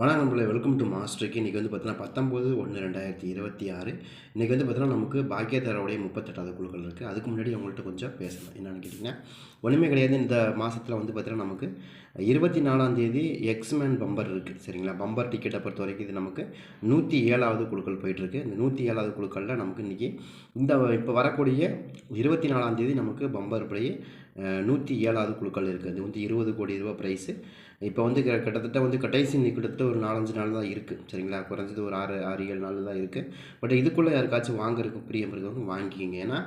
வணக்கம் நம்மளை welcome to மாஸ்டருக்கு இன்றைக்கி வந்து பார்த்தீங்கன்னா பத்தொம்போது ஒன்று ரெண்டாயிரத்தி இருபத்தி ஆறு. இன்றைக்கி வந்து பார்த்தீங்கன்னா நமக்கு பாக்கியதாரோடைய முப்பத்தெட்டாவது குழுக்கள் இருக்குது அதுக்கு முன்னாடி அவங்கள்ட்ட கொஞ்சம் பேசலாம். என்னென்னு கேட்டிங்கன்னா ஒன்றுமே கிடையாது. இந்த மாதத்தில் வந்து பார்த்தீங்கன்னா நமக்கு இருபத்தி நாலாம் தேதி எக்ஸ்மேன் பம்பர் இருக்குது சரிங்களா? பம்பர் டிக்கெட்டை பொறுத்த வரைக்கும் இது நமக்கு நூற்றி ஏழாவது குழுக்கள் போயிட்டுருக்கு இந்த நூற்றி ஏழாவது குழுக்களில் நமக்கு இன்றைக்கி இந்த இப்போ வரக்கூடிய இருபத்தி நாலாம் தேதி நமக்கு பம்பர் படி நூற்றி ஏழாவது குழுக்கள் இருக்குது அது வந்து இருபது கோடி ரூபா ப்ரைஸு இப்போ வந்து கிட்டத்தட்ட வந்து கடைசி கிட்டத்தட்ட ஒரு நாலஞ்சு நாள் தான் இருக்குது சரிங்களா? குறைஞ்சது ஒரு ஆறு ஆறு ஏழு நாள் தான் இருக்குது பட் இதுக்குள்ளே யாருக்காச்சும் வாங்குறதுக்கு பிரியம் இருக்கவங்க வாங்கிக்கிங்க. ஏன்னா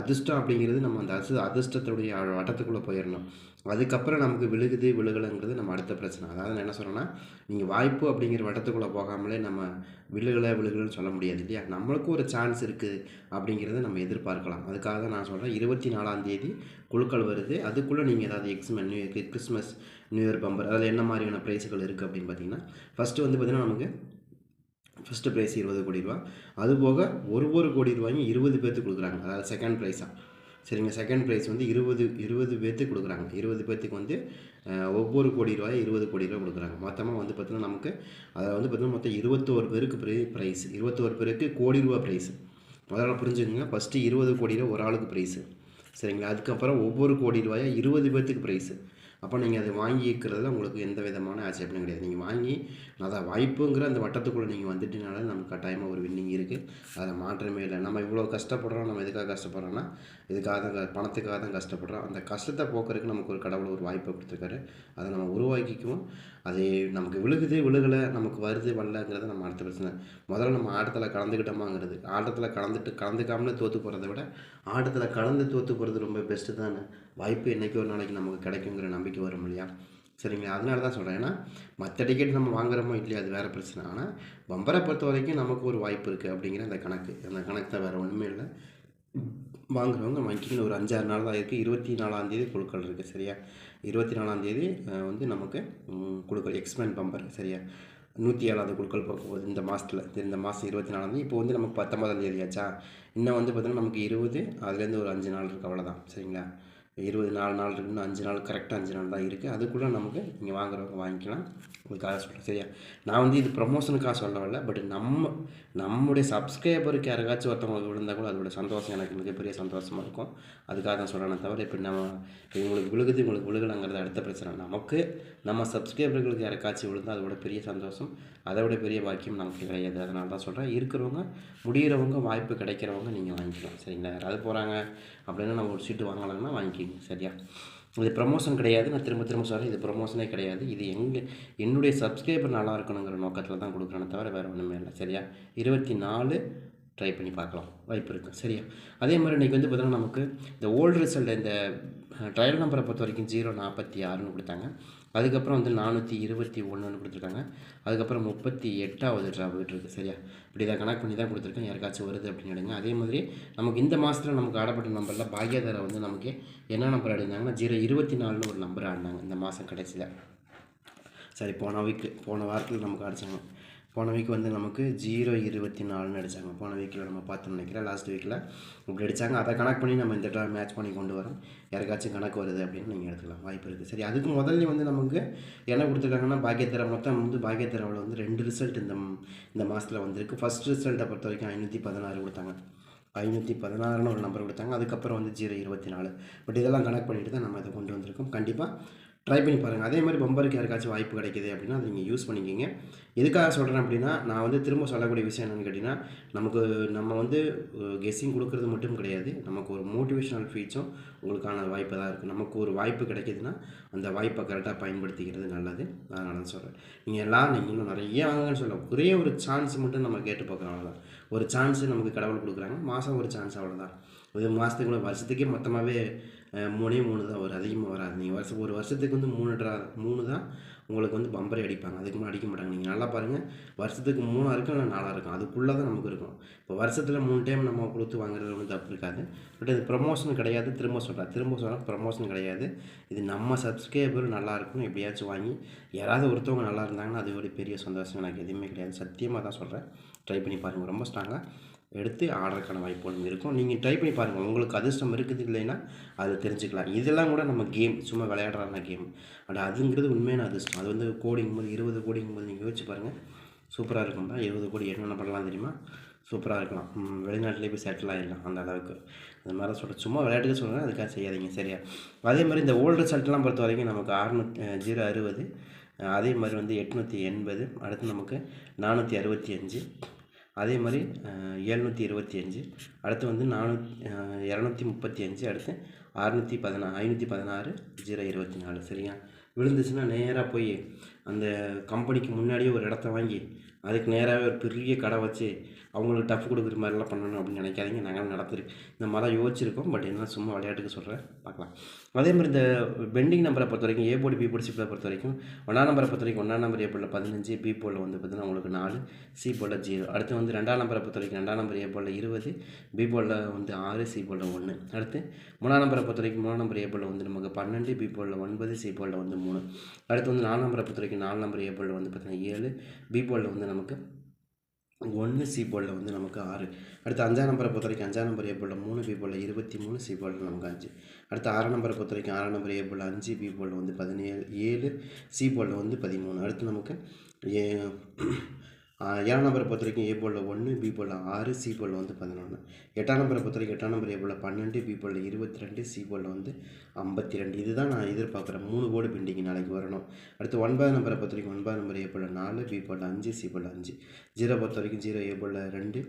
அதிர்ஷ்டம் அப்படிங்கிறது நம்ம அந்த அசு அதிர்ஷ்டத்துடைய வட்டத்துக்குள்ளே போயிடணும் அதுக்கப்புறம் நமக்கு விழுகுது விழுகலைங்கிறது நம்ம அடுத்த பிரச்சனை. அதாவது நான் என்ன சொல்கிறேன்னா நீங்கள் வாய்ப்பு அப்படிங்கிற வட்டத்துக்குள்ளே போகாமலே நம்ம விழுகலை விழுகலைன்னு சொல்ல முடியாது இல்லையா? நம்மளுக்கும் ஒரு சான்ஸ் இருக்குது அப்படிங்கிறத நம்ம எதிர்பார்க்கலாம். அதுக்காக தான் நான் சொல்கிறேன் இருபத்தி நாலாம் தேதி குழுக்கள் வருது. அதுக்குள்ளே நீங்கள் ஏதாவது Xmas new year Christmas new year bumper அதில் என்ன மாதிரியான ப்ரைஸுகள் இருக்குது அப்படின்னு பார்த்தீங்கன்னா ஃபஸ்ட்டு வந்து பார்த்திங்கன்னா நமக்கு ஃபஸ்ட்டு ப்ரைஸ் இருபது கோடி ரூபா. அது போக ஒரு ஒரு கோடி ரூபாயும் இருபது பேர்த்துக்கு கொடுக்குறாங்க. அதாவது செகண்ட் ப்ரைஸாக சரிங்க. செகண்ட் ப்ரைஸ் வந்து இருபது இருபது பேர்த்துக்கு கொடுக்குறாங்க. இருபது பேர்த்துக்கு வந்து ஒவ்வொரு கோடி ரூபாய் இருபது கோடி ரூபா கொடுக்குறாங்க. மொத்தமாக வந்து பார்த்திங்கன்னா நமக்கு அதில் வந்து பார்த்திங்கன்னா மொத்தம் இருபத்தோரு பேருக்கு ப்ரைஸ் இருபத்தோரு பேருக்கு கோடி ரூபா ப்ரைஸ் முதல்ல புரிஞ்சுக்கோங்க. ஃபஸ்ட்டு இருபது கோடி ரூபா ஒரு ஆளுக்கு ப்ரைஸு சரிங்களா? அதுக்கப்புறம் ஒவ்வொரு கோடி ரூபாயா இருபது பேர்த்துக்கு ப்ரைஸு அப்போ நீங்கள் அதை வாங்கிக்கிறதுல உங்களுக்கு எந்த விதமான ஆட்சேபனும் கிடையாது. நீங்கள் வாங்கி அதான் வாய்ப்புங்கிற அந்த வட்டத்துக்குள்ளே நீங்கள் வந்துட்டீங்கனால நமக்கு கட்டாயமாக ஒரு வின்னிங் இருக்குது அதில் மாற்றமே இல்லை. நம்ம இவ்வளோ கஷ்டப்படுறோம் நம்ம எதுக்காக கஷ்டப்படுறோம்னா இதுக்காக தான் க- பணத்துக்காக தான் கஷ்டப்படுறோம். அந்த கஷ்டத்தை போக்குறதுக்கு நமக்கு ஒரு கடவுள் ஒரு வாய்ப்பை கொடுத்துருக்காரு. அதை நம்ம உருவாக்கிக்குவோம். அது நமக்கு விழுகுது விழுகலை நமக்கு வருது வரலங்கிறது நம்ம அடுத்த பிரச்சனை. முதல்ல நம்ம ஆட்டத்தில் கலந்துக்கிட்டோமாங்கிறது. ஆட்டத்தில் கலந்துட்டு கலந்துக்காமலே தோற்று போகிறத விட ஆட்டத்தில் கலந்து தோற்று போகிறது ரொம்ப பெஸ்ட்டு தானே? வாய்ப்பு என்றைக்கு ஒரு நாளைக்கு நமக்கு கிடைக்குங்கிற நம்பிக்கை வரும் இல்லையா? சரிங்களா? அதனால தான் சொல்கிறேன் ஏன்னா மற்ற டிக்கெட் நம்ம வாங்குறோமோ இல்லையா அது வேறு பிரச்சனை. ஆனால் பம்பரை பொறுத்த வரைக்கும் நமக்கு ஒரு வாய்ப்பு இருக்குது அப்படிங்கிற அந்த கணக்கு. அந்த கணக்கு தான் வேறு ஒன்றுமே இல்லை. வாங்குறவங்க வாங்கிக்கணும் ஒரு அஞ்சாறு நாள் தான் இருக்குது இருபத்தி நாலாந்தேதி குழுக்கள் இருக்குது சரியா? இருபத்தி நாலாந்தேதி வந்து நமக்கு குழுக்கள் எக்ஸ்பேண்ட் பம்பர். சரியா? நூற்றி ஏழாவது குழுக்கள் போக போகுது இந்த மாதத்தில் இந்த மாதம் இருபத்தி நாலாந்தேதி இப்போ வந்து நமக்கு பத்தொம்பதாம் தேதியாச்சா? இன்னும் வந்து பார்த்திங்கன்னா நமக்கு இருபது அதுலேருந்து ஒரு அஞ்சு நாள் இருக்குது அவ்வளோதான் சரிங்களா? இருபது நாலு நாள் இருக்குன்னு அஞ்சு நாள் கரெக்டாக அஞ்சு நாள் தான் இருக்குது அதுக்குள்ளே நமக்கு நீங்கள் வாங்குறவங்க வாங்கிக்கலாம். உங்களுக்காக சொல்கிறேன் சரியா? நான் வந்து இது ப்ரமோஷனுக்காக சொல்ல வரல பட் நம்ம நம்முடைய சப்ஸ்கிரைபருக்கு யாருக்காச்சும் ஒருத்தவங்களுக்கு விழுந்தால் கூட அதோட சந்தோஷம் எனக்கு மிகப்பெரிய சந்தோஷமாக இருக்கும். அதுக்காக தான் சொல்கிறேன் தவிர இப்போ நம்ம இவங்களுக்கு விழுகுது இவங்களுக்கு விழுகலைங்கிறது அடுத்த பிரச்சனை. நமக்கு நம்ம சப்ஸ்கிரைபர்களுக்கு யாருக்காச்சும் விழுந்தால் அதோட பெரிய சந்தோஷம் அதை விட பெரிய பாக்கியம் நமக்கு கிடையாது. அதனால தான் சொல்கிறேன் இருக்கிறவங்க முடிகிறவங்க வாய்ப்பு கிடைக்கிறவங்க நீங்கள் வாங்கிக்கலாம் சரிங்களா? யாராவது போகிறாங்க அப்படின்னா நம்ம ஒரு சீட்டு வாங்கலாம்னா வாங்கிக்கிங்க சரியா? இது ப்ரமோஷன் கிடையாது. நான் திரும்ப திரும்ப சொல்கிறேன் இது ப்ரமோஷனே கிடையாது. இது எங்கள் என்னுடைய சப்ஸ்கிரைபர் நல்லா இருக்கணுங்கிற நோக்கத்தில் தான் கொடுக்குறேன்னு தவிர வேறு ஒன்றுமே இல்லை. சரியா? இருபத்தி நாலு ட்ரை பண்ணி பார்க்கலாம். வாய்ப்பு இருக்குது சரியா? அதே மாதிரி இன்றைக்கி வந்து பார்த்தீங்கன்னா நமக்கு இந்த ஓல்டு ரிசல்ட் இந்த ட்ரையல் நம்பரை பொறுத்த வரைக்கும் ஜீரோ நாற்பத்தி ஆறுன்னு கொடுத்தாங்க. அதுக்கப்புறம் வந்து நானூற்றி இருபத்தி ஒன்றுன்னு கொடுத்துருக்காங்க. அதுக்கப்புறம் முப்பத்தி எட்டாவது ட்ரா போயிட்டுருக்கு சரியா? இப்படி தான் கணக்கு பண்ணி தான் கொடுத்துருக்கேன். யாருக்காச்சும் வருது அப்படின்னு எடுங்க. அதே மாதிரி நமக்கு இந்த மாதத்தில் நமக்கு ஆடப்பட்ட நம்பரில் பாக்யதாரை வந்து நமக்கு என்ன நம்பர் ஆடிருந்தாங்கன்னா ஜீரோ இருபத்தி நாலுன்னு ஒரு நம்பர் ஆடினாங்க இந்த மாதம் கடைசியில். சரி போன வீக்கு போன வாரத்தில் நமக்கு அடித்தாங்க போன வீக் வந்து நமக்கு ஜீரோ இருபத்தி நாலுன்னு அடித்தாங்க போன வீக்கில் நம்ம பார்த்து நினைக்கிறேன். லாஸ்ட் வீக்கில் இப்படி அடித்தாங்க அதை கணக்கு பண்ணி நம்ம இந்த டைம் மேட்ச் பண்ணி கொண்டு வரோம். யாருக்காச்சும் கணக்கு வருது அப்படின்னு நீங்கள் எடுத்துக்கலாம். வாய்ப்பு இருக்குது சரி அதுக்கு முதல்ல வந்து நமக்கு என்ன கொடுத்துருக்காங்கன்னா பாக்கியத்தர மொத்தம் வந்து பாக்கியத்தரவில் வந்து ரெண்டு ரிசல்ட் இந்த இந்த மாதத்தில் வந்திருக்கு. ஃபஸ்ட் ரிசல்ட்டை பொறுத்த வரைக்கும் ஐநூற்றி பதினாறு கொடுத்தாங்க. ஐநூற்றி பதினாறுன்னு ஒரு நம்பர் கொடுத்தாங்க. அதுக்கப்புறம் வந்து ஜீரோ இருபத்தி நாலு. பட் இதெல்லாம் கனெக்ட் பண்ணிட்டு தான் நம்ம இதை கொண்டு வந்திருக்கோம். கண்டிப்பாக ட்ரை பண்ணி பாருங்கள் அதே மாதிரி பம்பருக்கு யாருக்காச்சும் வாய்ப்பு கிடைக்குது அப்படின்னா அதை நீங்கள் யூஸ் பண்ணிக்கிங்க. எதுக்காக சொல்கிறேன் அப்படின்னா நான் வந்து திரும்ப சொல்லக்கூடிய விஷயம் என்னென்னு கேட்டிங்கன்னா நமக்கு நம்ம வந்து கெஸ்ஸிங் கொடுக்கறது மட்டும் கிடையாது. நமக்கு ஒரு மோட்டிவேஷனல் ஃபீச்சும் உங்களுக்கான வாய்ப்பு தான் இருக்குது நமக்கு ஒரு வாய்ப்பு கிடைக்கிதுன்னா அந்த வாய்ப்பை கரெக்டாக பயன்படுத்திக்கிறது நல்லது. அதனால தான் சொல்கிறேன் நீங்கள் எல்லாம் நீங்கள் இன்னும் நிறைய வாங்கன்னு சொல்ல ஒரே ஒரு சான்ஸ் மட்டும் நம்ம கேட்டு பார்க்குறோம் அவ்வளோதான் ஒரு சான்ஸு நமக்கு கடவுள் கொடுக்குறாங்க. மாதம் ஒரு சான்ஸ் அவ்வளோதான் இது மாதத்துக்குள்ள வருஷத்துக்கே மொத்தமாகவே மூணே மூணு தான் வரும். அதிகமாக வராது. நீங்கள் வருஷம் ஒரு வருஷத்துக்கு வந்து மூணு ட்ரா மூணு தான் உங்களுக்கு வந்து பம்பரே அடிப்பாங்க. அதுக்கு மேலே அடிக்க மாட்டாங்க. நீங்கள் நல்லா பாருங்கள் வருஷத்துக்கு மூணாக இருக்கும் இல்லை நாலாக இருக்கும். அதுக்குள்ளே தான் நமக்கு இருக்கும். இப்போ வருஷத்தில் மூணு டைம் நம்ம கொடுத்து வாங்குறது ஒன்றும் தப்பு இருக்காது. பட் இது ப்ரமோஷன் கிடையாது. திரும்ப சொல்கிறேன் திரும்ப சொல்கிறேன் ப்ரமோஷன் கிடையாது. இது நம்ம சப்ஸ்கிரைபர் நல்லா இருக்கணும். எப்படியாச்சும் வாங்கி யாராவது ஒருத்தவங்க நல்லா இருந்தாங்கன்னா அது ஒரு பெரிய சந்தோஷம். எனக்கு எதுவுமே கிடையாது. சத்தியமாக தான் சொல்கிறேன் ட்ரை பண்ணி பாருங்கள் ரொம்ப ஸ்ட்ராங்காக எடுத்து ஆடுறதுக்கான வாய்ப்புகளும் இருக்கும். நீங்கள் ட்ரை பண்ணி பாருங்கள் உங்களுக்கு அதிர்ஷ்டம் இருக்குது இல்லைன்னா அதை தெரிஞ்சுக்கலாம். இதெல்லாம் கூட நம்ம கேம் சும்மா விளையாடுறாங்க கேம் பட் அதுங்கிறது உண்மையான அதிர்ஷ்டம். அது வந்து கோடிங் போது இருபது கோடிங் போது நீங்கள் யோசிச்சு பாருங்கள் சூப்பராக இருக்கும்டா இருபது கோடி என்னென்ன பண்ணலாம் தெரியுமா? சூப்பராக இருக்கலாம். வெளிநாட்டிலே போய் செட்டில் ஆகிடலாம் அந்த அளவுக்கு. அது மாதிரி சொல்கிறேன் சும்மா விளையாட்டுக்கு சொல்கிறேன் அதுக்காக செய்யாதீங்க. சரியா? அதே மாதிரி இந்த ஓல்டு ரிசல்ட்லாம் பொறுத்த வரைக்கும் நமக்கு அறுநூத்தி ஜீரோ அறுபது. அதே மாதிரி வந்து எட்நூற்றி எண்பது. அடுத்து நமக்கு நானூற்றி அறுபத்தி அஞ்சு. அதே மாதிரி எழுநூற்றி இருபத்தி அஞ்சு அடுத்து வந்து நானூற்றி இரநூத்தி முப்பத்தி அஞ்சு அடுத்து அறநூற்றி பதினா ஐநூற்றி பதினாறு ஜீரோ இருபத்தி நாலு சரியா? விழுந்துச்சுன்னா நேராக போய் அந்த கம்பெனிக்கு முன்னாடியே ஒரு இடத்த வாங்கி அதுக்கு நேராகவே ஒரு பெரிய கடை வச்சு அவங்களுக்கு டஃப் கொடுக்குற மாதிரிலாம் பண்ணணும் அப்படின்னு நினைக்காதீங்க. நாங்களும் நடத்திருக்கு இந்த மாதிரிலாம் யோசிச்சிருக்கோம். பட் என்ன சும்மா விளையாட்டுக்கு சொல்கிறேன் பார்க்கலாம். அதே மாதிரி இந்த பெண்டிங் நம்பரை பொறுத்த வரைக்கும் ஏ போர்டு பி போர்டு சிப்பில் பொறுத்த வரைக்கும் ஒன்றாம் நம்பரை பொறுத்த வரைக்கும் ஒன்றாம் நம்பர் ஏ போர்டில் பதினஞ்சு பி போர்டில் வந்து பார்த்தீங்கன்னா உங்களுக்கு நாலு சி போர்டில் ஜீரோ. அடுத்து வந்து ரெண்டாம் நம்பரை பொறுத்த வரைக்கும் ரெண்டாம் நம்பர் ஏ போர்டில் இருபது பி போர்டில் வந்து ஆறு சி போர்டில் ஒன்று அடுத்து மூணாம் நம்பரை பொறுத்த வரைக்கும் மூணாம் நம்பர் ஏ போர்டில் வந்து நமக்கு பன்னெண்டு பி போர்டில் ஒன்பது சி போர்டில் வந்து மூணு. அடுத்து வந்து நாலு நம்பரை பொறுத்த வரைக்கும் நாலு நம்பர் ஏ போர்டில் வந்து பார்த்தீங்கன்னா ஏழு பி போர்டில் வந்து நமக்கு ஒன்று சி போர்டில் வந்து நமக்கு ஆறு. அடுத்து அஞ்சாம் நம்பரை பொறுத்த வரைக்கும் அஞ்சாம் நம்பர் ஏ போர்டில் மூணு பி போர்டில் இருபத்தி மூணு சி போர்டில் நமக்கு அஞ்சு. அடுத்து ஆறாம் நம்பரை பொறுத்த வரைக்கும் ஆறாம் நம்பர் ஏ அஞ்சு பி போர்டில் வந்து பதினேழு ஏழு சி போர்டில் வந்து பதிமூணு. அடுத்து நமக்கு ஏ ஏழாம் நம்பரை பொறுத்த வரைக்கும் ஏ போலில் ஒன்று பி போலில் ஆறு சி போலில் வந்து பதினொன்று எட்டாம் நம்பரை பொறுத்த வரைக்கும் எட்டாம் நம்பர் ஏ போலில் பன்னெண்டு பி போலில் இருபத்தி ரெண்டு சி போலில் வந்து ஐம்பத்தி ரெண்டு இதுதான் நான் எதிர்பார்க்குறேன். மூணு போர்டு பெண்டிங் நாளைக்கு வரணும். அடுத்து ஒன்பது நம்பரை பொறுத்த வரைக்கும் ஒன்பதாம் நம்பர் ஏ போலில் நாலு பி போலில் அஞ்சு சி போலில் அஞ்சு. ஜீரோ பொறுத்த வரைக்கும் ஜீரோ ஏ போலில் ரெண்டு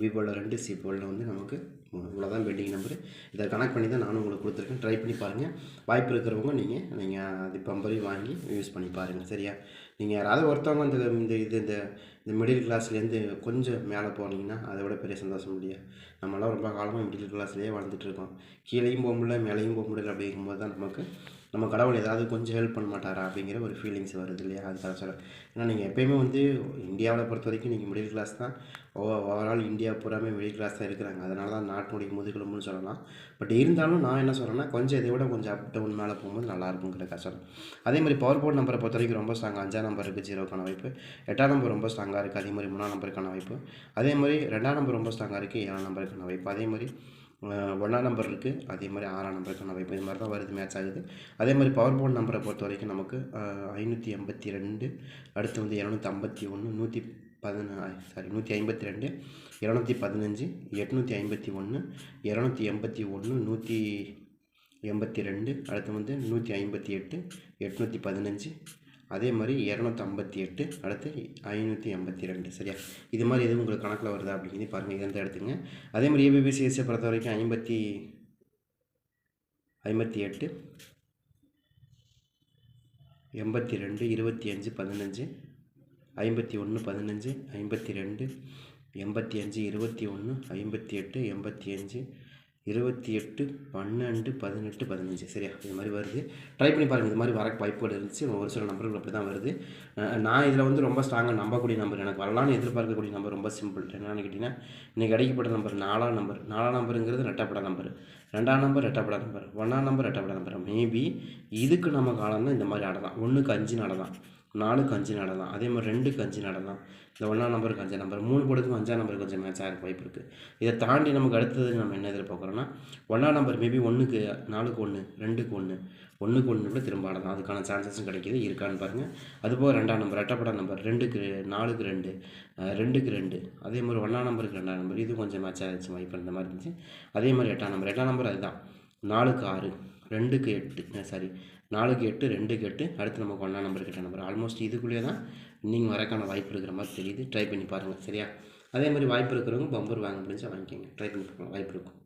பி போலில் ரெண்டு சி போலில் வந்து நமக்கு இவ்வளோதான் பெண்டிங் நம்பர் இதை கனெக்ட் பண்ணி தான் நானும் உங்களுக்கு கொடுத்துருக்கேன். ட்ரை பண்ணி பாருங்கள் வாய்ப்பு இருக்கிறவங்க நீங்கள் நீங்கள் அது பம்பரி வாங்கி யூஸ் பண்ணி பாருங்கள் சரியா? நீங்கள் யாராவது ஒருத்தவங்க இந்த இந்த இது இந்த இந்த மிடில் கிளாஸ்லேருந்து கொஞ்சம் மேலே போனீங்கன்னா அதை விட பெரிய சந்தோஷம் முடியாது நம்மளாம் ரொம்ப காலமாக மிடில் கிளாஸ்லேயே வாழ்ந்துட்டு இருக்கோம். கீழேயும் போக முடியல மேலேயும் போக முடியல அப்படிங்கும்போது தான் நமக்கு நம்ம கடவுள் ஏதாவது கொஞ்சம் ஹெல்ப் பண்ண மாட்டாரா அப்படிங்கிற ஒரு ஃபீலிங்ஸ் வருது இல்லையா? அதுக்காக சொல்கிறேன் ஏன்னா நீங்கள் எப்பயுமே வந்து இந்தியாவில் பொறுத்த வரைக்கும் நீங்கள் மிடில் கிளாஸ் தான். ஓவரால் இந்தியா பூராமே மிடில் கிளாஸ் தான் இருக்கிறாங்க. அதனால தான் நாட்டினுடைய முதுகெலும்புன்னு சொல்லலாம். பட் இருந்தாலும் நான் என்ன சொல்கிறேன்னா கொஞ்சம் இதை விட கொஞ்சம் அப் டவுன் மேலே போகும்போது நல்லா சொல்கிறேன் அதே மாதிரி பவர் போர்ட் நம்பரை பொறுத்த வரைக்கும் ரொம்ப ஸ்ட்ராங் அஞ்சாம் நம்பர் இருக்குது ஜீரோக்கான வாய்ப்பு. எட்டாம் நம்பர் ரொம்ப ஸ்ட்ராங்காக இருக்குது அதே மாதிரி மூணாம் நம்பருக்கான வாய்ப்பு. அதே மாதிரி ரெண்டாம் நம்பர் ரொம்ப ஸ்ட்ராங்காக இருக்குது ஏழாம் நம்பருக்கான வாய்ப்பு. அதே மாதிரி ஒன்றாம் நம்பர் இருக்குது அதே மாதிரி ஆறாம் நம்பருக்கான வாய்ப்பு இது மாதிரி தான் வருது மேட்ச் ஆகுது. அதே மாதிரி பவர் போர்ட் நம்பரை பொறுத்த வரைக்கும் நமக்கு ஐநூற்றி எண்பத்தி ரெண்டு அடுத்து வந்து இரநூத்தி ஐம்பத்தி ஒன்று நூற்றி பதினா சாரி நூற்றி ஐம்பத்தி ரெண்டு இரநூத்தி பதினஞ்சு எட்நூற்றி ஐம்பத்தி ஒன்று இரநூத்தி எண்பத்தி ஒன்று நூற்றி எண்பத்தி ரெண்டு அடுத்து வந்து நூற்றி ஐம்பத்தி எட்டு எட்நூற்றி பதினஞ்சு அதே மாதிரி இரநூத்தி ஐம்பத்தி எட்டு அடுத்து ஐநூற்றி எண்பத்தி ரெண்டு. சரியா? இது மாதிரி எதுவும் உங்களுக்கு கணக்கில் வருதா அப்படிங்கிறது பாருங்கள் இதை எடுத்துங்க அதே மாதிரி ஏபிபிசிஎஸ்ஸை பொறுத்த வரைக்கும் ஐம்பத்தி ஐம்பத்தி எட்டு எண்பத்தி ரெண்டு இருபத்தி அஞ்சு பதினஞ்சு ஐம்பத்தி ஒன்று பதினஞ்சு ஐம்பத்தி ரெண்டு எண்பத்தி அஞ்சு இருபத்தி ஒன்று ஐம்பத்தி எட்டு எண்பத்தி அஞ்சு இருபத்தி எட்டு பன்னெண்டு பதினெட்டு பதினஞ்சு. சரியா? இது மாதிரி வருது. ட்ரை பண்ணி பாருங்கள் இது மாதிரி வர வாய்ப்புகள் இருந்துச்சு. ஒரு சில நம்பர்கள் அப்படி தான் வருது நான் இதில் வந்து ரொம்ப ஸ்ட்ராங்காக நம்பக்கூடிய நம்பர் எனக்கு வரலான்னு எதிர்பார்க்கக்கூடிய நம்பர் ரொம்ப சிம்பிள் என்னென்னு கேட்டிங்கன்னா இன்றைக்கி அடிக்கப்பட்ட நம்பர் நாலாம் நம்பர் நாலாம் நம்பருங்கிறது ரெட்டப்பட நம்பர் ரெண்டாம் நம்பர் ரெட்டப்பட நம்பர் ஒன்றாம் நம்பர் ரெட்டப்பட நம்பர் மேபி இதுக்கு நம்ம காலம் தான் இந்த மாதிரி ஆடலாம் ஒன்றுக்கு அஞ்சு நடலாம் நாலுக்கு அஞ்சு நடலாம். அதே மாதிரி ரெண்டுக்கு அஞ்சு நடலாம். இந்த ஒன்றாம் நம்பருக்கு அஞ்சாம் நம்பர் மூணு போடுறதுக்கு அஞ்சாம் நம்பருக்கு கொஞ்சம் மேட்ச் ஆகிற வாய்ப்பு இருக்குது இதை தாண்டி நமக்கு அடுத்தது நம்ம என்ன எதிர்பார்க்குறோன்னா ஒன்றாம் நம்பர் மேபி ஒன்றுக்கு நாலுக்கு ஒன்று ரெண்டுக்கு ஒன்று ஒன்றுக்கு ஒன்று கூட திரும்ப ஆடலாம். அதுக்கான சான்சஸும் கிடைக்கிது. இருக்கான்னு பாருங்கள் அதுபோக ரெண்டாம் நம்பர் ரெட்டப்பட நம்பர் ரெண்டுக்கு நாலுக்கு ரெண்டு ரெண்டுக்கு ரெண்டு. அதே மாதிரி ஒன்றாம் நம்பருக்கு ரெண்டாம் நம்பர் இது கொஞ்சம் மேட்ச் ஆகிடுச்சு வாய்ப்பு இந்த மாதிரி இருந்துச்சு. அதே மாதிரி எட்டாம் நம்பர் எட்டாம் நம்பர் அதுதான். நாலுக்கு ஆறு ரெண்டுக்கு எட்டு சாரி நாலுக்கு எட்டு ரெண்டுக்கு எட்டு அடுத்து நமக்கு ஒன்றா நம்பர் கிட்ட நம்பர் ஆல்மோஸ்ட் இதுக்குள்ளேயே தான் நீங்கள் வரக்கான வாய்ப்பு இருக்கிற மாதிரி தெரியுது. ட்ரை பண்ணி பாருங்கள் சரியா? அதே மாதிரி வாய்ப்பு இருக்கிறவங்க பம்பர் வாங்க முடிஞ்சால் வாங்கிக்கோங்க. ட்ரை பண்ணி பார்க்கலாம் வாய்ப்பு இருக்கும்.